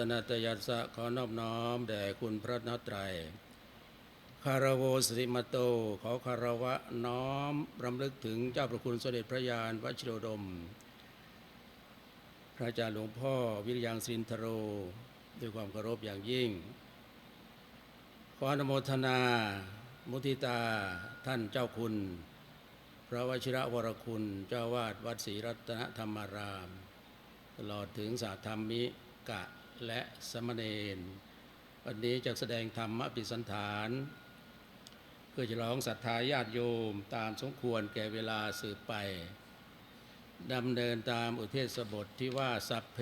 สนาตยัสสะขอนอบน้อมแด่คุณพระนตรัยคารวสริมโต ขอคารวะน้อมรำลึกถึงเจ้าประคุณสมเด็จพระยานวชิโรดม พระอาจารย์หลวงพ่อวิริยังสินทโร ด้วยความเคารพอย่างยิ่ง ขออนุโมทนา มุทิตาท่านเจ้าคุณ พระวชิระวรคุณ เจ้าวาดวัดศรีรัตนธรรมาราม ตลอดถึงสาธรรมิกะ และสมณเณรวันนี้จะแสดงธรรมปิสันฐาน เพื่อจะร้องศรัทธาญาติโยมตามสมควรแก่เวลาสืบไปดำเนินตามอุเทศบทที่ว่าสัพเพ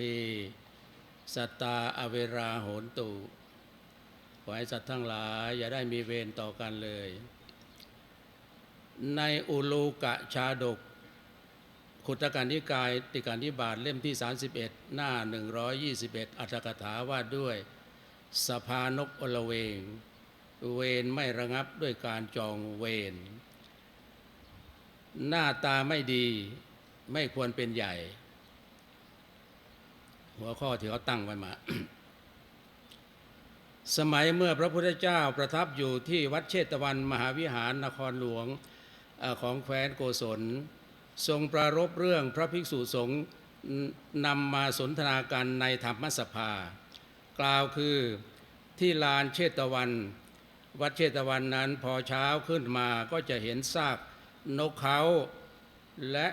สัตตาอเวราโหนตุขอให้สัตว์ทั้งหลาย อย่าได้มีเวรต่อกันเลย ในอุลูกะชาดก ขุตการนิกายติการนิบาตเล่มที่ 31 หน้า 121 อัตถกถาว่าด้วย สภานกอลเวง เวรไม่ระงับด้วยการจองเวรหน้าตาไม่ดีไม่ควรเป็นใหญ่ หัวข้อที่เขาตั้งไว้มา สมัยเมื่อพระพุทธเจ้าประทับอยู่ที่วัดเชตวันมหาวิหารนครหลวงอของแคว้นโกศล ทรงประรบเรื่องพระภิกษุสงฆ์นำมาสนทนากันในธรรมสภา กล่าวคือที่ลานเชตวัน วัดเชตวันนั้นพอเช้าขึ้นมาก็จะเห็นซากนกเขาและ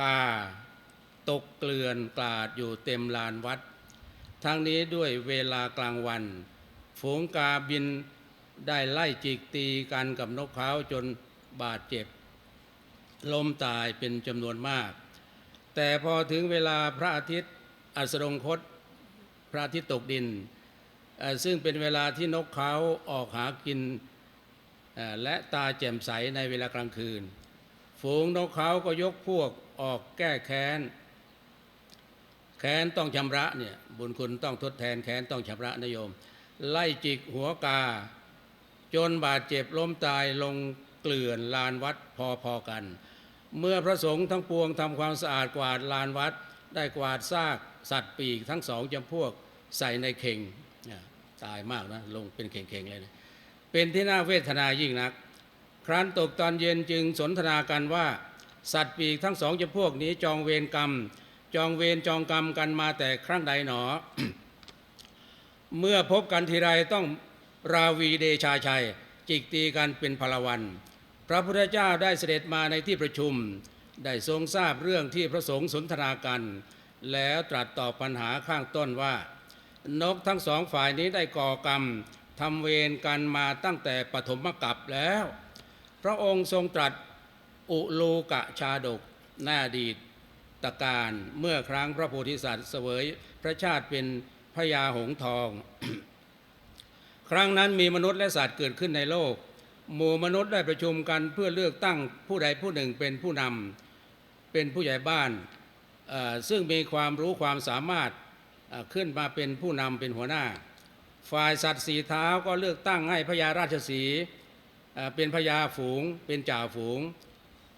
กาตกเกลื่อนกลาดอยู่เต็มลานวัด ทั้งนี้ด้วยเวลากลางวัน ฝูงกาบินได้ไล่จิกตีกันกับนกเขาจนบาดเจ็บ ล้มตายเป็นจำนวนมาก แต่พอถึงเวลาพระอาทิตย์อัสดงคตพระอาทิตย์ตกดิน ซึ่งเป็นเวลาที่นกเขาออกหากินและตาแจ่มใสในเวลากลางคืน ฝูงนกเขาก็ยกพวกออกแก้แค้น แค้นต้องชำระเนี่ยบุญคุณต้องทดแทนแค้นต้องชำระนโยม ไล่จิกหัวกา จนบาดเจ็บล้มตายลงเกลื่อนลานวัดพอๆกัน เมื่อพระสงฆ์ทั้งปวงทำความสะอาดกวาดลานวัด ได้กวาดซากสัตว์ปีกทั้งสองจำพวกใส่ในเข่งตายมากนะลงเป็นเข่งๆเลยนะเป็นที่น่าเวทนายิ่งนัก ครั้นตกตอนเย็นจึงสนทนากันว่า สัตว์ปีกทั้งสองจำพวกนี้จองเวรกรรม จองเวรจองกรรมกันมาแต่ครั้งใดหนอ เมื่อพบกันทีไรต้องราวีเดชาชัย จิกตีกันเป็นพลวัน พระพุทธเจ้าได้เสด็จมาในที่ประชุม ได้ทรงทราบเรื่องที่พระสงฆ์สนทนากัน แล้วตรัสตอบปัญหาข้างต้นว่า นกทั้งสองฝ่ายนี้ได้ก่อกรรมทำเวรกันมาตั้งแต่ปฐมกัปแล้ว พระองค์ทรงตรัสอุลูกะชาดกหน้าดีตตการเมื่อครั้งพระโพธิสัตว์เสวยพระชาติเป็นพญาหงส์ทอง ครั้งนั้นมีมนุษย์และสัตว์เกิดขึ้นในโลก หมู่มนุษย์ได้ประชุมกันเพื่อเลือกตั้งผู้ใดผู้หนึ่งเป็นผู้นำเป็นผู้ใหญ่บ้าน ซึ่งมีความรู้ความสามารถขึ้นมาเป็นผู้นำเป็นหัวหน้า ฝ่ายสัตว์สีเท้าก็เลือกตั้งให้พญาราชสีเป็นพญาฝูง เป็นจ่าฝูง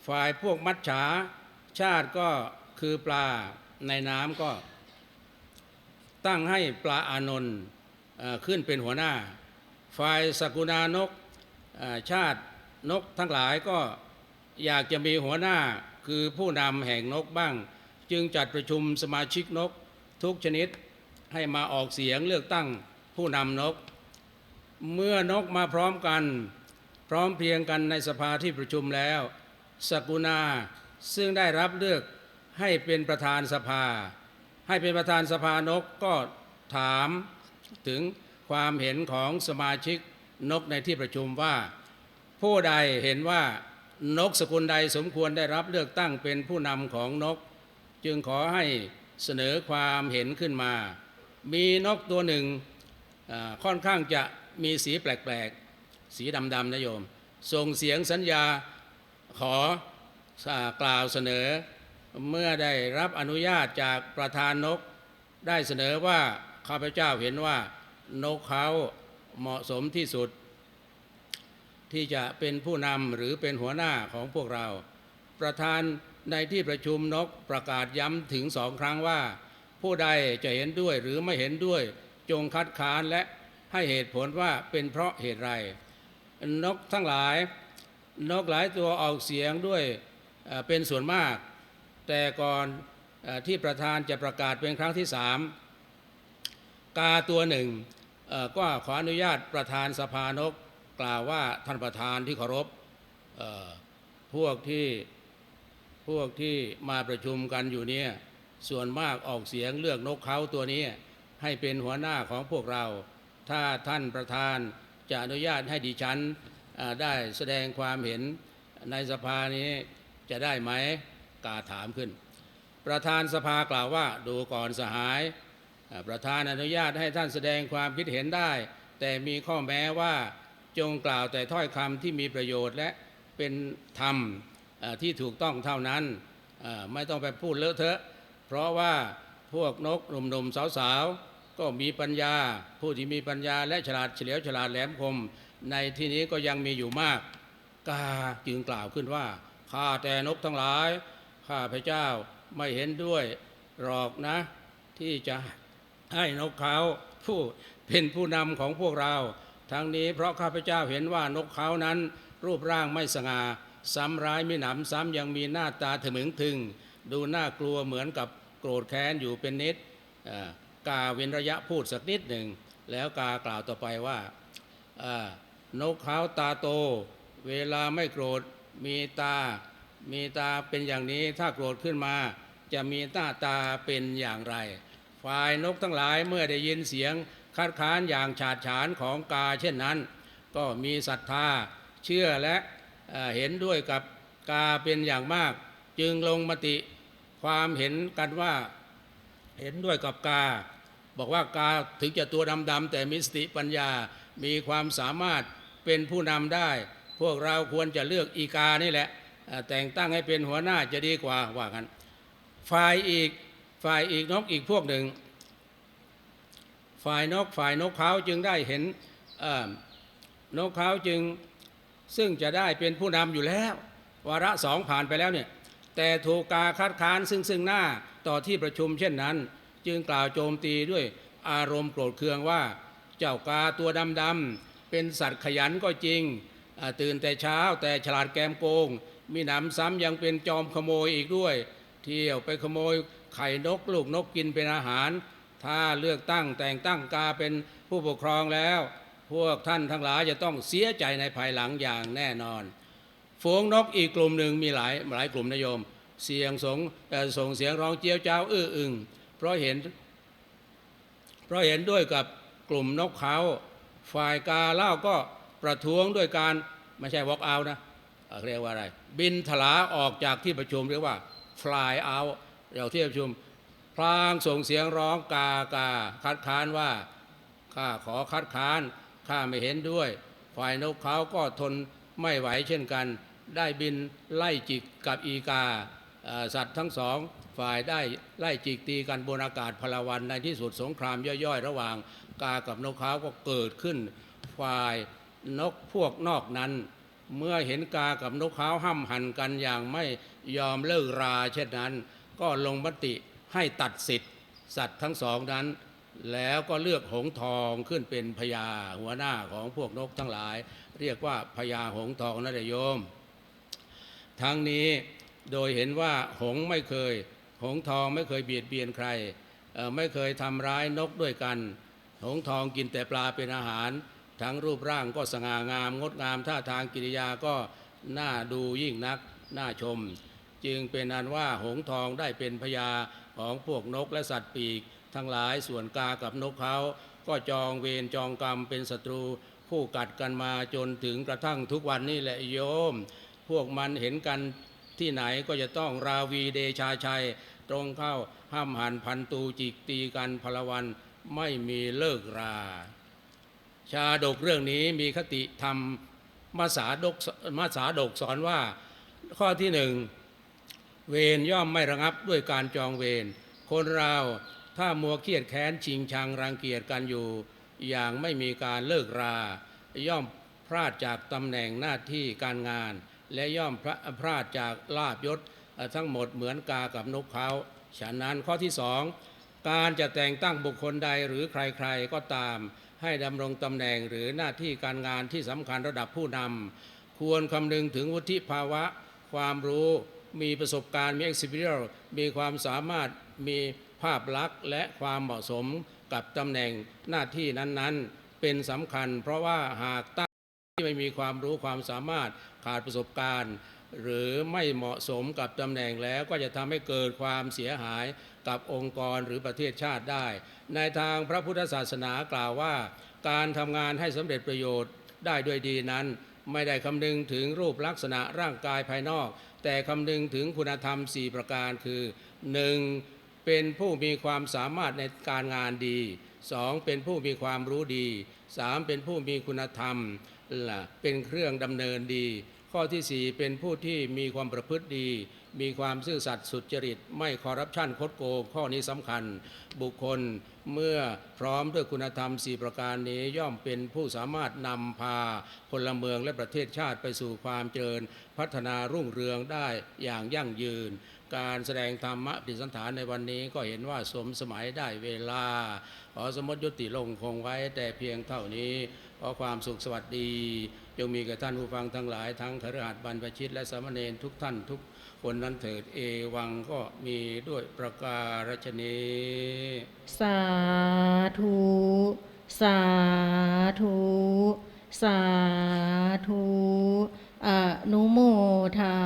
ฝ่ายพวกมัจฉาชาติก็คือปลาในน้ำก็ตั้งให้ปลาอานนท์ขึ้นเป็นหัวหน้า ฝ่ายสกุณานก ชาตินกทั้งหลายก็อยากจะมีหัวหน้าคือผู้นำแห่งนกบ้าง จึงจัดประชุมสมาชิกนกทุกชนิดให้มาออกเสียงเลือกตั้งผู้นำนก เมื่อนกมาพร้อมกัน พร้อมเพียงกันในสภาที่ประชุมแล้วสกุณาซึ่งได้รับเลือกให้เป็นประธานสภา ให้เป็นประธานสภานกก็ถามถึงความเห็นของสมาชิก นกในที่ประชุมว่า ผู้ใดเห็นว่านกสกุลใดสมควรได้รับเลือกตั้งเป็นผู้นำของนก จึงขอให้เสนอความเห็นขึ้นมา มีนกตัวหนึ่งค่อนข้างจะมีสีแปลกๆ สีดำๆนะโยม ส่งเสียงสัญญาขอกล่าวเสนอ เมื่อได้รับอนุญาตจากประธานนก ได้เสนอว่าข้าพเจ้าเห็นว่านกเขา เหมาะสมที่สุด ที่จะเป็นผู้นำหรือเป็นหัวหน้าของพวกเรา ประธานในที่ประชุมนกประกาศย้ำถึงสองครั้งว่า ผู้ใดจะเห็นด้วยหรือไม่เห็นด้วย จงคัดค้านและให้เหตุผลว่าเป็นเพราะเหตุไร นกทั้งหลาย นกหลายตัวออกเสียงด้วยเป็นส่วนมาก แต่ก่อนที่ประธานจะประกาศเป็นครั้งที่สามกาตัวหนึ่ง ก็ขออนุญาตประธานสภานกกล่าวว่าท่านประธานที่เคารพพวกที่พวกที่มาประชุมกันอยู่เนี่ยส่วนมากออกเสียงเลือกนกเขาตัวนี้ให้เป็นหัวหน้าของพวกเรา ถ้าท่านประธานจะอนุญาตให้ดิฉันได้แสดงความเห็นในสภานี้จะได้ไหมกาถามขึ้น ประธานสภากล่าวว่าดูก่อนสหาย ประธานอนุญาตให้ท่านแสดงความคิดเห็นได้ แต่มีข้อแม้ว่าจงกล่าวแต่ถ้อยคำที่มีประโยชน์และเป็นธรรมที่ถูกต้องเท่านั้น ไม่ต้องไปพูดเลอะเทอะ เพราะว่าพวกนกหนุ่มๆสาวๆ ก็มีปัญญา ผู้ที่มีปัญญาและฉลาดเฉลียวฉลาดแหลมคม ในที่นี้ก็ยังมีอยู่มากกาจึงกล่าวขึ้นว่าข้าแต่นกทั้งหลายข้าพระเจ้าไม่เห็นด้วยหรอกนะ ที่จะ ให้นกเขาผู้เป็นผู้นำของพวกเรา ทั้งนี้เพราะข้าพเจ้าเห็นว่านกเขานั้น รูปร่างไม่สง่าซ้ำร้ายไม่หนำซ้ำยังมีหน้าตาถมึงทึง ดูน่ากลัวเหมือนกับโกรธแค้นอยู่เป็นนิดกาเว้นระยะพูดสักนิดหนึ่ง แล้วกากล่าวต่อไปว่าอ่านกเขาตาโต เวลาไม่โกรธมีตา มีตาเป็นอย่างนี้ถ้าโกรธขึ้นมา จะมีหน้าตาเป็นอย่างไร ฝ่ายนกทั้งหลายเมื่อได้ยินเสียงคัดค้านอย่างฉาดฉานของกาเช่นนั้น ก็มีศรัทธาเชื่อและเเห็นด้วยกับกาเป็นอย่างมาก จึงลงมติความเห็นกันว่าเห็นด้วยกับกา บอกว่ากาถึงจะตัวดำๆแต่มีสติปัญญามีความสามารถเป็นผู้นำได้ พวกเราควรจะเลือกอีกานี่แหละแต่งตั้งให้เป็นหัวหน้าจะดีกว่าว่ากันฝ่ายอีก ฝ่ายอีกนกอีกพวกหนึ่ง ฝ่ายนกฝ่ายนกเขาจึงได้เห็นนกเขาจึงซึ่งจะได้เป็นผู้นำอยู่แล้ว วาระสองผ่านไปแล้วเนี่ยแต่ถูกกาคัดค้านซึ่งซึ่งหน้าต่อที่ประชุมเช่นนั้น จึงกล่าวโจมตีด้วยอารมณ์โกรธเคืองว่า เจ้ากาตัวดำๆเป็นสัตว์ขยันก็จริง ตื่นแต่เช้าแต่ฉลาดแกมโกง มีหนำซ้ำยังเป็นจอมขโมยอีกด้วย เที่ยวไปขโมยไข่นกลูกนกกินเป็นอาหาร ถ้าเลือกตั้งแต่งตั้งกาเป็นผู้ปกครองแล้ว พวกท่านทั้งหลายจะต้องเสียใจในภายหลังอย่างแน่นอน ฝูงนกอีกกลุ่มหนึ่งมีหลายหลายกลุ่มนะโยม เสียงสงส่งเสียงร้องเจียวจ้าวอื้ออึงเพราะเห็น เพราะเห็นด้วยกับกลุ่มนกเขาฝ่ายกาเล่าก็ประท้วงด้วยการไม่ใช่ walk out นะเรียกว่าอะไร บินถลาออกจากที่ประชุมเรียกว่า fly out เราที่ประชุม พลางส่งเสียงร้องกากาคัดค้านว่าข้าขอคัดค้านข้าไม่เห็นด้วย ฝ่ายนกเขาก็ทนไม่ไหวเช่นกัน ได้บินไล่จิกกับอีกา สัตว์ทั้งสอง ฝ่ายได้ไล่จิกตีกันบนอากาศพลวันในที่สุดสงครามย่อยๆ ระหว่างกากับนกเขาก็เกิดขึ้น ฝ่ายนกพวกนอกนั้น เมื่อเห็นกากับนกเขาห้ำหันกันอย่างไม่ยอมเลิกราเช่นนั้น ก็ลงมติให้ตัดสิทธิ์สัตว์ทั้งสองนั้น แล้วก็เลือกหงทองขึ้นเป็นพญาหัวหน้าของพวกนกทั้งหลาย เรียกว่าพญาหงทองนะเดโยม ทั้งนี้โดยเห็นว่าหงไม่เคย หงทองไม่เคยเบียดเบียนใคร ไม่เคยทำร้ายนกด้วยกัน หงทองกินแต่ปลาเป็นอาหาร ทั้งรูปร่างก็สง่างาม งดงามท่าทางกิริยาก็น่าดูยิ่งนักน่าชม จึงเป็นอันว่าหงทองได้เป็นพญาของพวกนกและสัตว์ปีก ทั้งหลายส่วนกากับนกเขาก็จองเวรจองกรรมเป็นศัตรูคู่กัดกันมาจนถึงกระทั่งทุกวันนี้แหละโยม พวกมันเห็นกันที่ไหนก็จะต้องราวีเดชาชัย ตรงเข้าห้ามหันพันตูจิกตีกันพลวันไม่มีเลิกรา ชาดกเรื่องนี้มีคติธรรมมาสาดกมาสาดกสอนว่าข้อที่หนึ่งเวรย่อมไม่ระงับด้วยการจองเวรคนเราถ้ามัวเครียดแค้นชิงชังรังเกียจกันอยู่ อย่างไม่มีการเลิกรา ย่อมพลาดจากตำแหน่งหน้าที่การงาน และย่อมพลาพลาดจากลาบยศทั้งหมดเหมือนกากับนกเขาฉะนั้นข้อที่สองการจะแต่งตั้งบุคคลใดหรือใครๆก็ตาม ให้ดำรงตำแหน่งหรือหน้าที่การงานที่สำคัญระดับผู้นำควรคำนึงถึงวุฒิภาวะ ความรู้มีประสบการณ์มี experience มีความสามารถมีภาพลักษณ์ และความเหมาะสมกับตำแหน่งหน้าที่นั้นๆ เป็นสำคัญ เพราะว่าหากตั้งที่ไม่มีความรู้ความสามารถขาดประสบการณ์ หรือไม่เหมาะสมกับตำแหน่งแล้วก็จะทำให้เกิดความเสียหายกับองค์กรหรือประเทศชาติได้ ในทางพระพุทธศาสนากล่าวว่า การทำงานให้สำเร็จประโยชน์ได้ด้วยดีนั้น ไม่ได้คำนึงถึงรูปลักษณะร่างกายภายนอก แต่คำนึงถึงคุณธรรม 4 ประการคือ 1. เป็นผู้มีความสามารถในการงานดี 2. เป็นผู้มีความรู้ดี 3. เป็นผู้มีคุณธรรมล่ะเป็นเครื่องดำเนินดี ข้อที่ 4 เป็นผู้ที่มีความประพฤติดี มีความซื่อสัตย์สุจริต ไม่คอร์รัปชันคดโกง ข้อนี้สำคัญ บุคคลเมื่อพร้อมด้วยคุณธรรม 4 ประการนี้ย่อมเป็นผู้สามารถนำพาพลเมืองและประเทศชาติไปสู่ความเจริญ พัฒนารุ่งเรืองได้อย่างยั่งยืน การแสดงธรรมะปฏิสันฐานในวันนี้ก็เห็นว่าสมสมัยได้เวลา ขอสมมติยุติลงคงไว้แต่เพียงเท่านี้ ขอความสุขสวัสดีจงมีแก่ท่านผู้ฟังทั้งหลายทั้งคฤหัสถ์บรรพชิตและสามเณรทุกท่านทุกคนนั้นเถิดเอวังก็มีด้วยประการฉนี้ สาธุ สาธุ สาธุ อนุโมทา